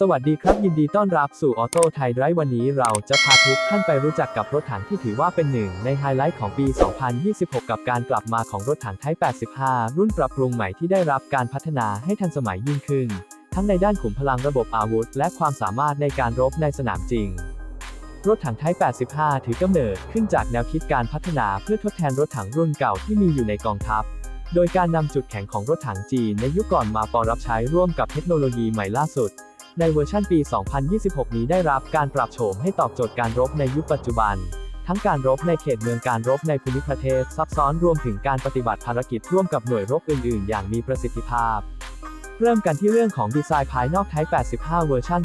สวัสดีครับยินดีต้อนรับสู่ออโต้ไทยไดร์วันนี้เราจะพาทุกท่านไปรู้จักกับรถถังที่ถือว่าเป็นหนึ่งในไฮไลท์ของปี 2026 กับการกลับมาของรถถังไทป์85 รุ่นปรับปรุงใหม่ที่ได้รับการพัฒนาให้ทันสมัยยิ่งขึ้น ทั้งในด้านขุมพลังระบบอาวุธ และความสามารถในการรบในสนามจริง รถถังไทป์85 ถือกำเนิดขึ้นจากแนวคิดการพัฒนาเพื่อทดแทนรถถังรุ่นเก่าที่มีอยู่ในกองทัพโดยการนำจุดแข็งของรถถังจีนในยุคก่อนมาปรับใช้ร่วมกับเทคโนโลยีใหม่ล่าสุด ในเวอร์ชันปี 2026 นี้ได้รับการปรับโฉมให้ตอบโจทย์การรบในยุคปัจจุบัน ทั้งการรบในเขตเมืองการรบในภูมิประเทศซับซ้อนรวมถึงการปฏิบัติภารกิจร่วมกับหน่วยรบอื่น ๆ อย่างมีประสิทธิภาพ เริ่มกันที่เรื่องของดีไซน์ภายนอก Type 85 เวอร์ชัน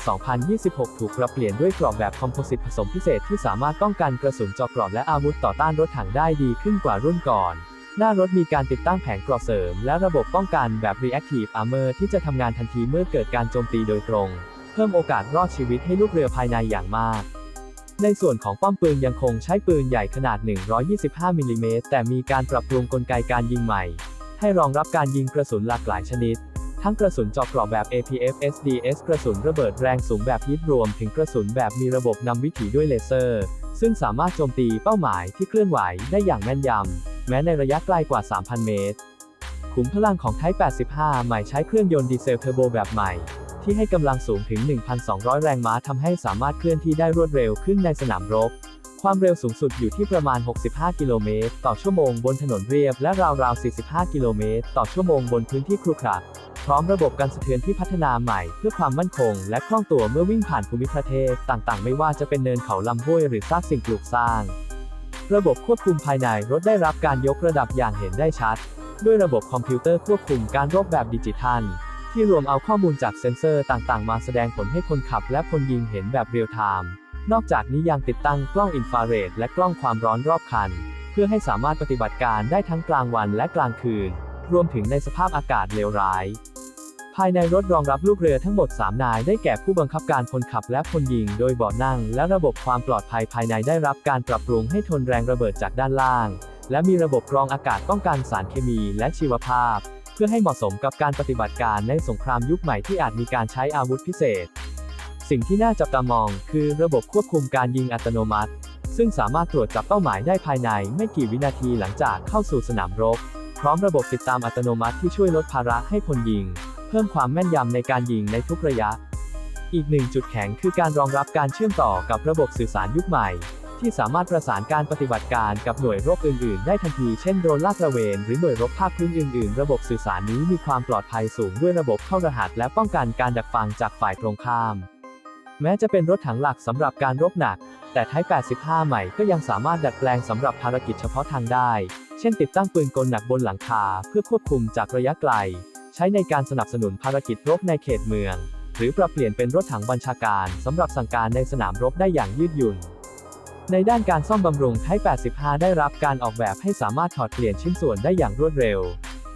2026 ถูกปรับเปลี่ยนด้วยกรอบแบบคอมโพสิตผสมพิเศษที่สามารถป้องกันกระสุนเจอกรอบและอาวุธต่อต้านรถถังได้ดีขึ้นกว่ารุ่นก่อน หน้ารถมีการติดตั้งแผงกราะเสริม และระบบป้องกันแบบ Reactive Armor ที่จะทำงานทันทีเมื่อเกิดการโจมตีโดยตรง เพิ่มโอกาสรอดชีวิตให้ลูกเรือภายในอย่างมาก ในส่วนของป้อมปืนยังคงใช้ปืนใหญ่ขนาด 125มิลลิเมตรแต่มีการปรับปรุงกลไกการยิงใหม่ ให้รองรับการยิงกระสุนหลากหลายชนิด ทั้งกระสุนเจาะเกราะแบบ APF SDS กระสุนระเบิดแรงสูงแบบฮิตรวม ถึงกระสุนแบบมีระบบนำวิถีด้วยเลเซอร์ ซึ่งสามารถโจมตีเป้าหมายที่เคลื่อนไหวได้อย่างแม่นยำ แม้ในระยะไกลกว่า 3,000 เมตร ขุมพลังของ Type 85 ใหม่ใช้เครื่องยนต์ดีเซลเทอร์โบแบบใหม่ ที่ให้กำลังสูงถึง 1,200 แรงม้าทำให้สามารถเคลื่อนที่ได้รวดเร็วขึ้นในสนามรบ ความเร็วสูงสุดอยู่ที่ประมาณ 65 กิโลเมตร ต่อชั่วโมงบนถนนเรียบและราวๆ 45 กิโลเมตร ต่อชั่วโมงบนพื้นที่ครุขระพร้อมระบบการสะเทือนที่พัฒนาใหม่เพื่อความมั่นคง และคล่องตัวเมื่อวิ่งผ่านภูมิประเทศ ต่างๆ ไม่ว่าจะเป็นเนินเขาลำห้วยหรือซากสิ่งปลูกสร้าง ระบบควบคุมภายในรถได้รับการยกระดับอย่างเห็นได้ชัด ด้วยระบบคอมพิวเตอร์ควบคุมการรบแบบดิจิทัล ที่รวมเอาข้อมูลจากเซ็นเซอร์ต่างๆ มาแสดงผลให้คนขับและคนยิงเห็นแบบเรียลไทม์ นอกจากนี้ยังติดตั้งกล้องอินฟราเรดและกล้องความร้อนรอบคัน เพื่อให้สามารถปฏิบัติการได้ทั้งกลางวันและกลางคืน รวมถึงในสภาพอากาศเลวร้าย ภายในรถรองรับลูกเรือทั้งหมด 3 นาย ได้แก่ผู้บังคับการพลขับและพลยิง โดยเบาะนั่ง และระบบความปลอดภัยภายในได้รับการปรับปรุงให้ทนแรงระเบิดจากด้านล่าง และมีระบบกรองอากาศป้องกันสารเคมีและชีวภาพ เพื่อให้เหมาะสมกับการปฏิบัติการในสงครามยุคใหม่ที่อาจมีการใช้อาวุธพิเศษ สิ่งที่น่าจับตามอง คือระบบควบคุมการยิงอัตโนมัติ ซึ่งสามารถตรวจจับเป้าหมายได้ภายในไม่กี่วินาทีหลังจากเข้าสู่สนามรบ พร้อมระบบติดตามอัตโนมัติที่ช่วยลดภาระให้พลยิง เพิ่มความแม่นยำในการยิงในทุกระยะ อีกหนึ่งจุดแข็งคือการรองรับการเชื่อมต่อกับระบบสื่อสารยุคใหม่ ที่สามารถประสานการปฏิบัติการกับหน่วยรบอื่น ๆ ได้ทันที เช่นโดรนลาดตระเวน หรือหน่วยรบภาคพื้นอื่น ๆ ระบบสื่อสารนี้มีความปลอดภัยสูงด้วยระบบเข้ารหัส และป้องกันการดักฟังจากฝ่ายตรงข้าม แม้จะเป็นรถถังหลักสำหรับการรบหนัก แต่ไทป์85 ใหม่ก็ยังสามารถดัดแปลงสำหรับภารกิจเฉพาะทางได้ เช่น ติดตั้งปืนกลหนักบนหลังคา เพื่อควบคุมจากระยะไกล ใช้ในการสนับสนุนภารกิจรบในเขตเมือง หรือปรับเปลี่ยนเป็นรถถังบัญชาการสำหรับสั่งการในสนามรบได้อย่างยืดหยุ่น ในด้านการซ่อมบำรุงไทป์85 ได้รับการออกแบบให้สามารถถอดเปลี่ยนชิ้นส่วนได้อย่างรวดเร็ว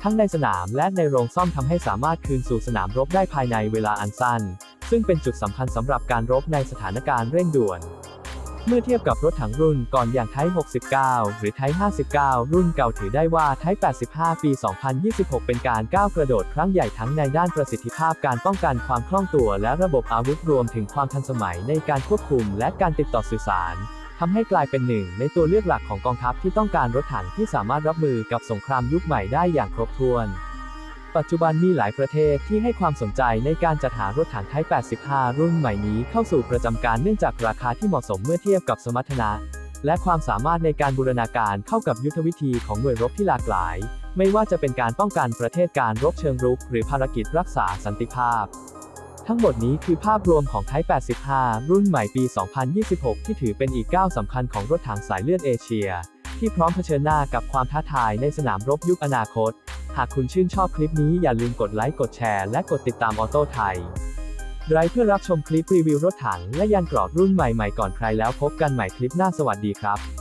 ทั้งในสนามและในโรงซ่อมทำให้สามารถคืนสู่สนามรบได้ภายในเวลาอันสั้น ซึ่งเป็นจุดสำคัญสำหรับการรบในสถานการณ์เร่งด่วน เมื่อเทียบกับรถถังรุ่นก่อนอย่างไทป์69 หรือไทป์59 รุ่นเก่าถือได้ว่าไทป์85 ปี 2026 เป็นการก้าวกระโดดครั้งใหญ่ทั้งในด้านประสิทธิภาพการป้องกันความคล่องตัวและระบบอาวุธรวมถึงความทันสมัยในการควบคุมและการติดต่อสื่อสารทำให้กลายเป็นหนึ่งในตัวเลือกหลักของกองทัพที่ต้องการรถถังที่สามารถรับมือกับสงครามยุคใหม่ได้อย่างครบถ้วน ปัจจุบันมีหลายประเทศที่ให้ความสนใจในการจัดหารถถังไทป์85 รุ่นใหม่นี้เข้าสู่ประจำการเนื่องจากราคาที่เหมาะสมเมื่อเทียบกับสมรรถนะ และความสามารถในการบูรณาการเข้ากับยุทธวิธีของหน่วยรบที่หลากหลาย ไม่ว่าจะเป็นการป้องกันประเทศการรบเชิงรุก หรือภารกิจรักษาสันติภาพ ทั้งหมดนี้คือภาพรวมของไทป์85 รุ่นใหม่ปี 2026 ที่ถือเป็นอีกก้าวสำคัญของรถถังสายเลือดเอเชีย ที่พร้อมเผชิญหน้ากับความท้าทายในสนามรบยุคอนาคต หากคุณชื่นชอบคลิปนี้อย่าลืมกดไลค์กดแชร์และกดติดตามออโต้ไทยไรเพื่อรับชมคลิปรีวิวรถถังและยานเกรอดรุ่นใหม่ๆก่อนใครแล้วพบกันใหม่คลิปหน้าสวัสดีครับ